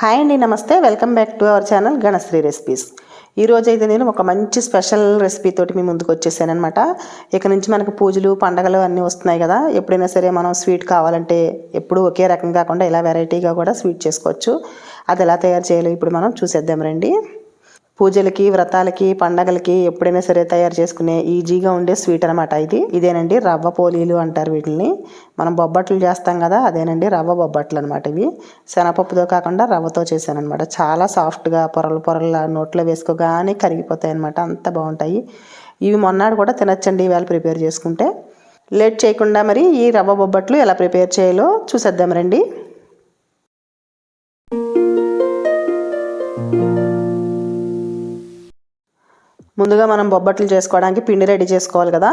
Hi అండి నమస్తే. Welcome back to our channel Ganasri recipes. ఈరోజు అయితే నేను ఒక మంచి స్పెషల్ రెసిపీ తోటి మీ ముందుకు వచ్చేసానమాట ఇక నుంచి మనకు పూజలు పండగలు అన్నీ వస్తున్నాయి కదా. ఎప్పుడైనా సరే మనం స్వీట్ కావాలంటే ఎప్పుడు ఒకే రకం కాకుండా ఇలా వెరైటీగా కూడా స్వీట్ చేసుకోవచ్చు. అది ఎలా తయారు చేయాలో ఇప్పుడు మనం చూసేద్దాం రండి. పూజలకి వ్రతాలకి పండగలకి ఎప్పుడైనా సరే తయారు చేసుకునే ఈజీగా ఉండే స్వీట్ అనమాట ఇది. ఇదేనండి రవ్వ పోలీలు అంటారు వీటిని మనం బొబ్బట్లు చేస్తాం కదా అదేనండి రవ్వ బొబ్బట్లు అనమాట ఇవి. శనగపప్పుతో కాకుండా రవ్వతో చేశాను అనమాట చాలా సాఫ్ట్గా పొరలు పొరల నోట్లో వేసుకోగానే కరిగిపోతాయి అనమాట అంత బాగుంటాయి. ఇవి మొన్నాడు కూడా తినచ్చండి ఇవాళ ప్రిపేర్ చేసుకుంటే. లేట్ చేయకుండా మరి ఈ రవ్వ బొబ్బట్లు ఎలా ప్రిపేర్ చేయాలో చూసేద్దాం రండి. ముందుగా మనం బొబ్బట్లు చేసుకోవడానికి పిండి రెడీ చేసుకోవాలి కదా.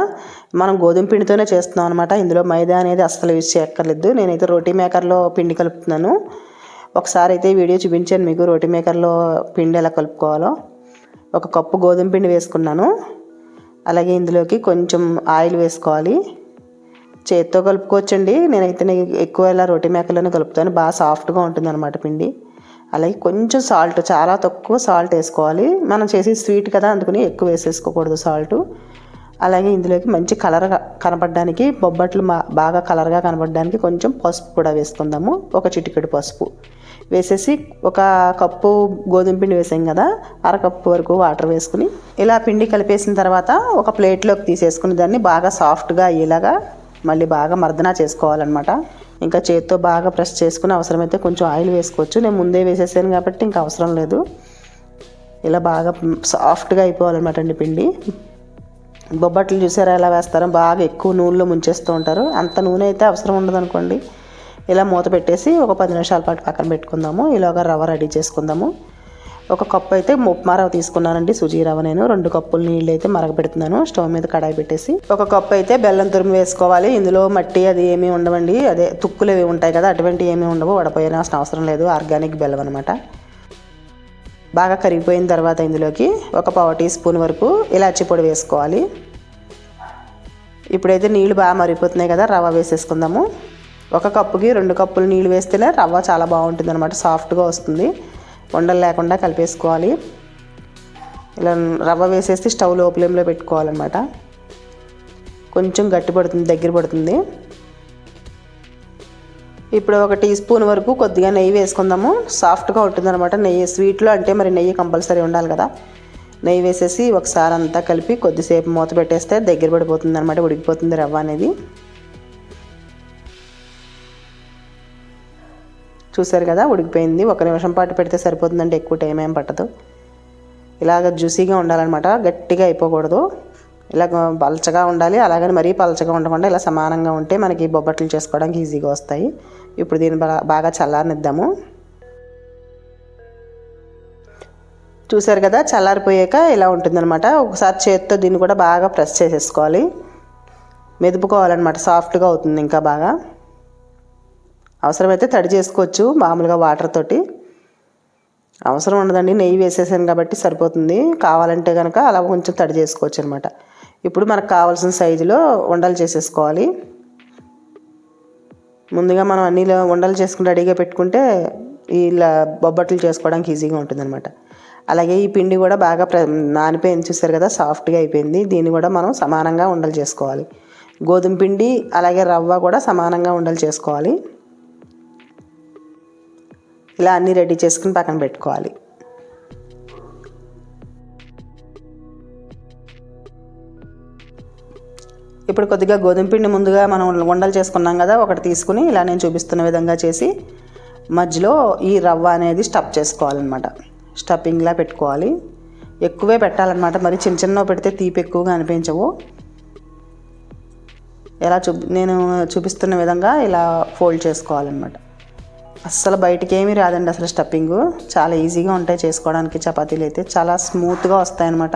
మనం గోధుమ పిండితోనే చేస్తున్నాం అనమాట ఇందులో మైదా అనేది అస్సలు యూజ్ చేయక్కర్లేదు. నేనైతే రోటీ మేకర్లో పిండి కలుపుతున్నాను. ఒకసారి అయితే వీడియో చూపించాను మీకు. రోటీ మేకర్లో పిండి ఎలా కలుపుకోవాలో. ఒక కప్పు గోధుమ పిండి వేసుకున్నాను. అలాగే ఇందులోకి కొంచెం ఆయిల్ వేసుకోవాలి. చేత్తో కలుపుకోవచ్చండి. నేనైతే ఎక్కువ ఇలా రోటీ మేకర్లోనే కలుపుతాను. బాగా సాఫ్ట్గా ఉంటుంది అనమాట పిండి. అలాగే కొంచెం సాల్ట్ చాలా తక్కువ సాల్ట్ వేసుకోవాలి. మనం చేసి స్వీట్ కదా అందుకని ఎక్కువ వేసేసుకోకూడదు సాల్ట్. అలాగే ఇందులోకి మంచి కలర్ కనపడడానికి బొబ్బట్లు బాగా కలర్గా కనపడడానికి కొంచెం పసుపు కూడా వేసుకుందాము. ఒక చిటికెడు పసుపు. వేసేసి ఒక కప్పు గోధుమ పిండి వేసాం కదా అరకప్పు వరకు వాటర్ వేసుకుని ఇలా పిండి కలిపేసిన తర్వాత ఒక ప్లేట్లోకి తీసేసుకుని దాన్ని బాగా సాఫ్ట్గా అయ్యేలాగా మళ్ళీ బాగా మర్దన చేసుకోవాలన్నమాట. ఇంకా చేత్తో బాగా ప్రెస్ చేసుకుని అవసరమైతే కొంచెం ఆయిల్ వేసుకోవచ్చు. నేను ముందే వేసేసాను కాబట్టి ఇంకా అవసరం లేదు. ఇలా బాగా సాఫ్ట్గా అయిపోవాలన్నమాట అండి పిండి. బొబ్బట్లు చూసారా ఎలా వేస్తారో? బాగా ఎక్కువ నూనెలో ముంచేస్తూ ఉంటారు. అంత నూనె అయితే అవసరం ఉండదు అనుకోండి. ఇలా మూత పెట్టేసి ఒక పది నిమిషాల పాటు పక్కన పెట్టుకుందాము. ఇలాగ రవ్వ రెడీ చేసుకుందాము. ఒక కప్పు అయితే ఉప్మా తీసుకున్నానండి సుజీ రవ్వ నేను. రెండు కప్పులు నీళ్ళు అయితే మరగపెడుతున్నాను స్టవ్ మీద కడాయి పెట్టేసి. ఒక కప్పు అయితే బెల్లం తురిమి వేసుకోవాలి. ఇందులో మట్టి అది ఏమీ ఉండవండి. అదే తుక్కులు ఏవి ఉంటాయి కదా అటువంటి ఏమీ ఉండవు. వడపోయాల్సిన అవసరం లేదు. ఆర్గానిక్ బెల్లం అనమాట బాగా కరిగిపోయిన తర్వాత ఇందులోకి ఒక పావు టీ స్పూన్ వరకు ఇలాచి పొడి వేసుకోవాలి. ఇప్పుడైతే నీళ్ళు బాగా మరిగిపోతున్నాయి కదా రవ్వ వేసేసుకుందాము. ఒక కప్పుకి రెండు కప్పులు నీళ్ళు వేస్తేనే రవ్వ చాలా బాగుంటుంది అనమాట సాఫ్ట్గా వస్తుంది. ఉండలు లేకుండా కలిపేసుకోవాలి. ఇలా రవ్వ వేసేసి స్టవ్లో ఫ్లేమ్లో పెట్టుకోవాలన్నమాట. కొంచెం గట్టి పడుతుంది దగ్గర పడుతుంది. ఇప్పుడు ఒక టీ స్పూన్ వరకు కొద్దిగా నెయ్యి వేసుకుందాము. సాఫ్ట్గా ఉంటుంది అనమాట నెయ్యి స్వీట్లో అంటే మరి నెయ్యి కంపల్సరీ ఉండాలి కదా. నెయ్యి వేసేసి ఒకసారి అంతా కలిపి కొద్దిసేపు మూత పెట్టేస్తే దగ్గర పడిపోతుంది అనమాట ఉడికిపోతుంది రవ్వ అనేది. చూసారు కదా ఉడికిపోయింది. ఒక నిమిషం పాటు పెడితే సరిపోతుందంటే ఎక్కువ టైం ఏం పట్టదు. ఇలాగ జ్యూసీగా ఉండాలన్నమాట గట్టిగా అయిపోకూడదు. ఇలా పలచగా ఉండాలి అలాగని మరీ పలచగా ఉండకుండా ఇలా సమానంగా ఉంటే మనకి బొబ్బట్లు చేసుకోవడానికి ఈజీగా వస్తాయి. ఇప్పుడు దీన్ని బాగా చల్లారనిద్దాము. చూసారు కదా చల్లారిపోయాక ఇలా ఉంటుందన్నమాట. ఒకసారి చేతితో దీన్ని కూడా బాగా ప్రెస్ చేసేసుకోవాలి. మెదుపుకోవాలన్నమాట సాఫ్ట్గా అవుతుంది ఇంకా బాగా. అవసరమైతే తడి చేసుకోవచ్చు మామూలుగా వాటర్ తోటి. అవసరం ఉండదండి నెయ్యి వేసేసాను కాబట్టి సరిపోతుంది. కావాలంటే కనుక అలా కొంచెం తడి చేసుకోవచ్చు అనమాట ఇప్పుడు మనకు కావాల్సిన సైజులో ఉండలు చేసేసుకోవాలి. ముందుగా మనం అన్ని ఉండలు చేసుకుని రెడీగా పెట్టుకుంటే ఇలా బొబ్బట్లు చేసుకోవడానికి ఈజీగా ఉంటుందన్నమాట. అలాగే ఈ పిండి కూడా బాగా ప్ర నానిపోయింది చూసారు కదా సాఫ్ట్గా అయిపోయింది. దీన్ని కూడా మనం సమానంగా ఉండలు చేసుకోవాలి. గోధుమ పిండి అలాగే రవ్వ కూడా సమానంగా ఉండలు చేసుకోవాలి. ఇలా అన్నీ రెడీ చేసుకుని పక్కన పెట్టుకోవాలి. ఇప్పుడు కొద్దిగా గోధుమ పిండి ముందుగా మనం వండలు చేసుకున్నాం కదా ఒకటి తీసుకుని ఇలా నేను చూపిస్తున్న విధంగా చేసి మధ్యలో ఈ రవ్వ అనేది స్టఫ్ చేసుకోవాలన్నమాట. స్టఫింగ్లా పెట్టుకోవాలి. ఎక్కువే పెట్టాలన్నమాట మరి చిన్న చిన్న పెడితే తీపి ఎక్కువగా అనిపించవు. ఎలా చూ నేను చూపిస్తున్న విధంగా ఇలా ఫోల్డ్ చేసుకోవాలన్నమాట. అస్సలు బయటికి ఏమీ రాదండి అసలు స్టఫింగ్. చాలా ఈజీగా ఉంటాయి చేసుకోవడానికి చపాతీలు అయితే చాలా స్మూత్గా వస్తాయన్నమాట.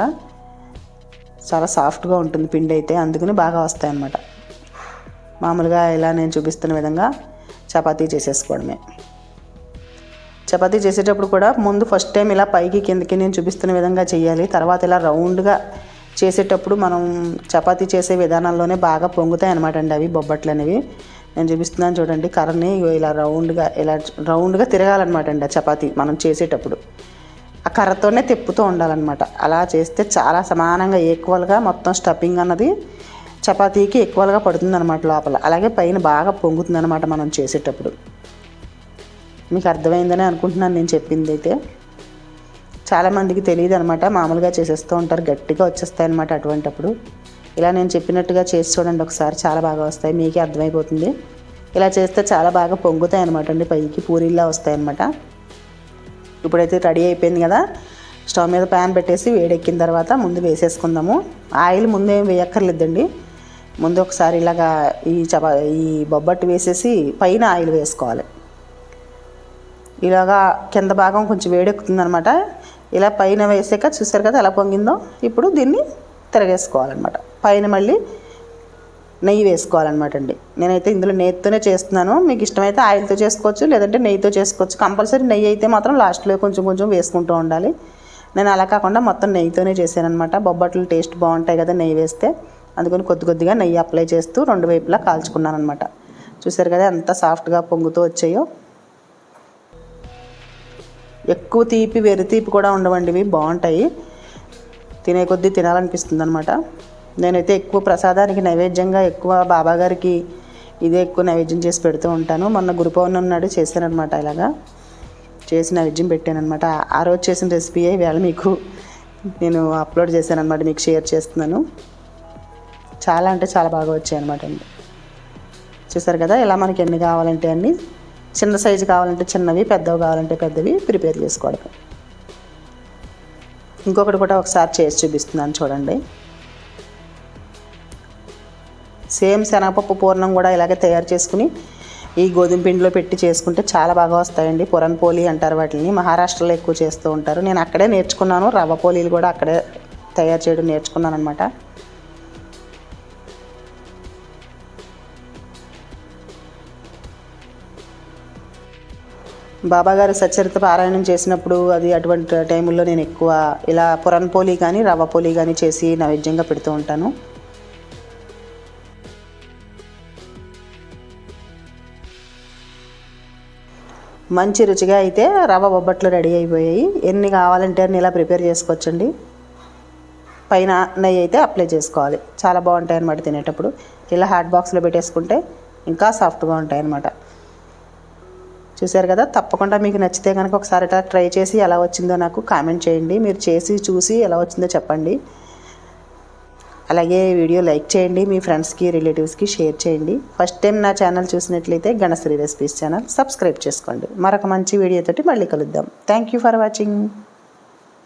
చాలా సాఫ్ట్గా ఉంటుంది పిండి అయితే అందుకని బాగా వస్తాయన్నమాట. మామూలుగా ఇలా నేను చూపిస్తున్న విధంగా చపాతీ చేసేసుకోవడమే. చపాతీ చేసేటప్పుడు కూడా ముందు ఫస్ట్ టైం ఇలా పైకి కిందకి నేను చూపిస్తున్న విధంగా చేయాలి. తర్వాత ఇలా రౌండ్గా చేసేటప్పుడు మనం చపాతీ చేసే విధానంలోనే బాగా పొంగుతాయి అనమాట అండి అవి బొబ్బట్లు అనేవి నేను చూపిస్తున్నాను చూడండి. కర్రని ఇలా రౌండ్గా ఇలా రౌండ్గా తిరగాలన్నమాట అండి ఆ చపాతి మనం చేసేటప్పుడు. ఆ కర్రతోనే తిప్పుతూ ఉండాలన్నమాట. అలా చేస్తే చాలా సమానంగా ఈక్వల్గా మొత్తం స్టఫింగ్ అన్నది చపాతీకి ఎక్కువగా పడుతుందన్నమాట లోపల. అలాగే పైన బాగా పొంగుతుందన్నమాట మనం చేసేటప్పుడు. మీకు అర్థమైందని అనుకుంటున్నాను నేను చెప్పింది అయితే చాలామందికి తెలియదు అనమాట మామూలుగా చేసేస్తూ ఉంటారు గట్టిగా వచ్చేస్తాయి అనమాట అటువంటప్పుడు. ఇలా నేను చెప్పినట్టుగా చేసి చూడండి ఒకసారి చాలా బాగా వస్తాయి. మీకే అర్థమైపోతుంది. ఇలా చేస్తే చాలా బాగా పొంగుతాయి అనమాట అండి పైకి పూరీలా వస్తాయి అనమాట ఇప్పుడైతే రెడీ అయిపోయింది కదా. స్టవ్ మీద ప్యాన్ పెట్టేసి వేడెక్కిన తర్వాత ముందు వేసేసుకుందాము. ఆయిల్ ముందు ఏం వేయక్కర్లేదండి. ముందు ఒకసారి ఇలాగా ఈ చపా ఈ బొబ్బట్టు వేసేసి పైన ఆయిల్ వేసుకోవాలి. ఇలాగా కింద భాగం కొంచెం వేడెక్కుతుంది అనమాట ఇలా పైన వేసాక చూసారు కదా ఎలా పొంగిందో? ఇప్పుడు దీన్ని తిరగేసుకోవాలన్నమాట. పైన మళ్ళీ నెయ్యి వేసుకోవాలన్నమాట అండి. నేనైతే ఇందులో నెయ్యితోనే చేస్తున్నాను. మీకు ఇష్టమైతే ఆయిల్తో చేసుకోవచ్చు లేదంటే నెయ్యితో చేసుకోవచ్చు. కంపల్సరీ నెయ్యి అయితే మాత్రం లాస్ట్లో కొంచెం కొంచెం వేసుకుంటూ ఉండాలి. నేను అలా కాకుండా మొత్తం నెయ్యితోనే చేశానమాట బొబ్బట్లు టేస్ట్ బాగుంటాయి కదా నెయ్యి వేస్తే. అందుకని కొద్ది కొద్దిగా నెయ్యి అప్లై చేస్తూ రెండు వైపులా కాల్చుకున్నాను అనమాట చూసారు కదా ఎంత సాఫ్ట్గా పొంగుతూ వచ్చాయో. ఎక్కువ తీపి వెరి తీపి కూడా ఉండవండి ఇవి బాగుంటాయి. తినే కొద్దీ తినాలనిపిస్తుంది అనమాట నేనైతే ఎక్కువ ప్రసాదానికి నైవేద్యంగా ఎక్కువ బాబాగారికి ఇదే ఎక్కువ నైవేద్యం చేసి పెడుతూ ఉంటాను. మొన్న గురు పౌర్ణమి నాడు చేశానమాట ఇలాగా. చేసి నైవేద్యం పెట్టానమాట ఆ రోజు చేసిన రెసిపీ వేళ మీకు నేను అప్లోడ్ చేశాను అనమాట మీకు షేర్ చేస్తున్నాను. చాలా అంటే చాలా బాగా వచ్చాయి అనమాట అండి. చూసారు కదా ఇలా మనకి ఎన్ని కావాలంటే అన్నీ చిన్న సైజు కావాలంటే చిన్నవి పెద్దవి కావాలంటే పెద్దవి ప్రిపేర్ చేసుకోవడం. ఇంకొకటి కూడా ఒకసారి చేసి చూపిస్తున్నాను చూడండి. సేమ్ శనగపప్పు పూర్ణం కూడా ఇలాగే తయారు చేసుకుని ఈ గోధుమ పిండిలో పెట్టి చేసుకుంటే చాలా బాగా వస్తాయండి. పురన్ పోలి అంటారు వాటిని. మహారాష్ట్రలో ఎక్కువ చేస్తూ ఉంటారు. నేను అక్కడే నేర్చుకున్నాను. రవ్వ పోలీలు కూడా అక్కడే తయారు చేయడం నేర్చుకున్నాను అనమాట బాబాగారు సచరిత పారాయణం చేసినప్పుడు అది అటువంటి టైంలో నేను ఎక్కువ ఇలా పురన్ పోలి కానీ రవ్వ పోలి కానీ చేసి నైవేద్యంగా పెడుతూ ఉంటాను. మంచి రుచిగా అయితే రవ్వ బొబ్బట్లు రెడీ అయిపోయాయి. ఎన్ని కావాలంటే అన్ని ఇలా ప్రిపేర్ చేసుకోవచ్చండి. పైన నెయ్యి అయితే అప్లై చేసుకోవాలి. చాలా బాగుంటాయి అన్నమాట తినేటప్పుడు. ఇలా హాట్ బాక్స్లో పెట్టేసుకుంటే ఇంకా సాఫ్ట్గా ఉంటాయి అనమాట చూశారు కదా? తప్పకుండా మీకు నచ్చితే కనుక ఒకసారి ఇట్లా ట్రై చేసి ఎలా వచ్చిందో నాకు కామెంట్ చేయండి. మీరు చేసి చూసి ఎలా వచ్చిందో చెప్పండి. అలాగే వీడియో లైక్ చేయండి మీ ఫ్రెండ్స్కి రిలేటివ్స్కి షేర్ చేయండి. ఫస్ట్ టైం నా ఛానల్ చూసినట్లయితే గణశ్రీ రెసిపీస్ ఛానల్ సబ్స్క్రైబ్ చేసుకోండి. మరొక మంచి వీడియోతోటి మళ్ళీ కలుద్దాం. Thank you for watching.